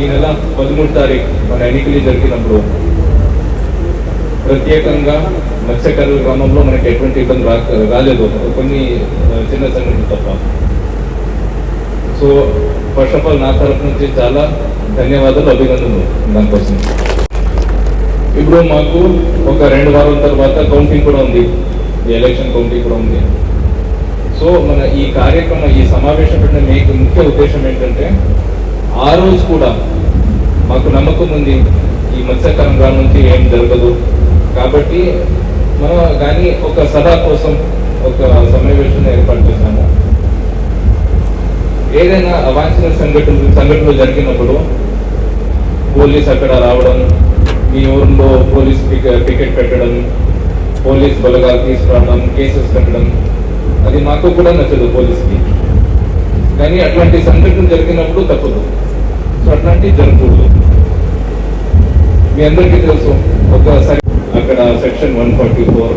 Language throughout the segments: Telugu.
ఈ నెల పదమూడు తారీఖు మన ఎన్నికలు జరిగినప్పుడు ప్రత్యేకంగా మత్స్యకారుల గ్రామంలో మనకి ఎటువంటి ఇబ్బంది రా రాలేదు. కొన్ని చిన్న సంఘటనలు తప్ప. సో ఫస్ట్ ఆఫ్ ఆల్ నా తరఫు నుంచి చాలా ధన్యవాదాలు అభినందనలు దానికోసం. ఇప్పుడు మాకు ఒక రెండు వారాల తర్వాత కౌంటింగ్ కూడా ఉంది. ఎలక్షన్ కౌంటింగ్ కూడా ఉంది. సో మన ఈ కార్యక్రమం ఈ సమావేశం పెట్టిన మీకు ముఖ్య ఉద్దేశం ఏంటంటే ఆ రోజు కూడా మాకు నమ్మకం ఉంది ఈ మత్స్యకారం గ్రామం నుంచి ఏం జరగదు. కాబట్టి మనం కానీ ఒక సభ కోసం ఒక సమావేశం ఏర్పాటు చేశాము. ఏదైనా అవాంఛన సంఘటనలు సంఘటనలు జరిగినప్పుడు పోలీస్ అక్కడ రావడం మీ ఊర్లో పోలీస్ టికెట్ పికెట్ పెట్టడం పోలీస్ బలగాలు తీసుకురావడం కేసెస్ పెట్టడం అది మాకు కూడా నచ్చదు పోలీస్కి. కానీ అట్లాంటి సంఘటన జరిగినప్పుడు తప్పదు. సో అట్లాంటివి జరగకూడదు. మీ అందరికీ తెలుసు ఒకసారి అక్కడ సెక్షన్ వన్ ఫార్టీ ఫోర్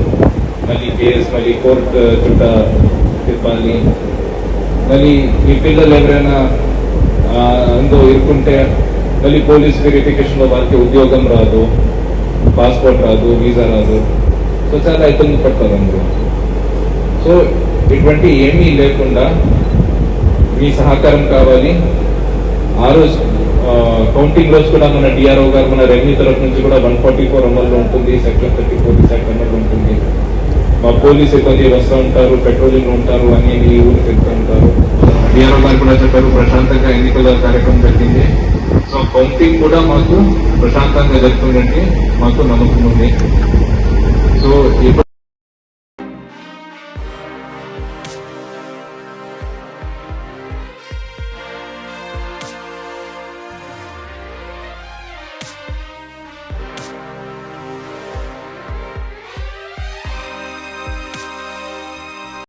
మళ్ళీ కేఎస్ మళ్ళీ కోర్ట్ చుట్ట తిప్పాలని మళ్ళీ మీ పిల్లలు ఎవరైనా అందులో ఇరుకుంటే మళ్ళీ పోలీస్ వెరిఫికేషన్లో లో వాళ్ళకి ఉద్యోగం రాదు పాస్పోర్ట్ రాదు వీసా రాదు. సో చాలా ఇబ్బంది పడతారు అందరూ. సో ఇటువంటి ఏమీ లేకుండా మీ సహకారం కావాలి. ఆ రోజు కౌంటింగ్ రోజు కూడా మన డిఆర్ఓ గారు మన రెవెన్యూ తరఫు నుంచి కూడా వన్ ఫార్టీ ఫోర్ అమల్లో ఉంటుంది. సెక్షన్ థర్టీ ఫోర్ సెక్షన్ అమల్లో ఉంటుంది. మా పోలీస్ సిబ్బంది వస్తూ ఉంటారు పెట్రోలింగ్ ఉంటారు అని మీ ఊరు వెళ్తూ ఉంటారు. డిఆర్ఓ గారు కూడా చెప్పారు ప్రశాంతంగా ఎన్నికల కార్యక్రమం జరిగింది. సో కౌంటింగ్ కూడా మాకు ప్రశాంతంగా జరుగుతుందంటే మాకు నమ్మకం ఉంది. సో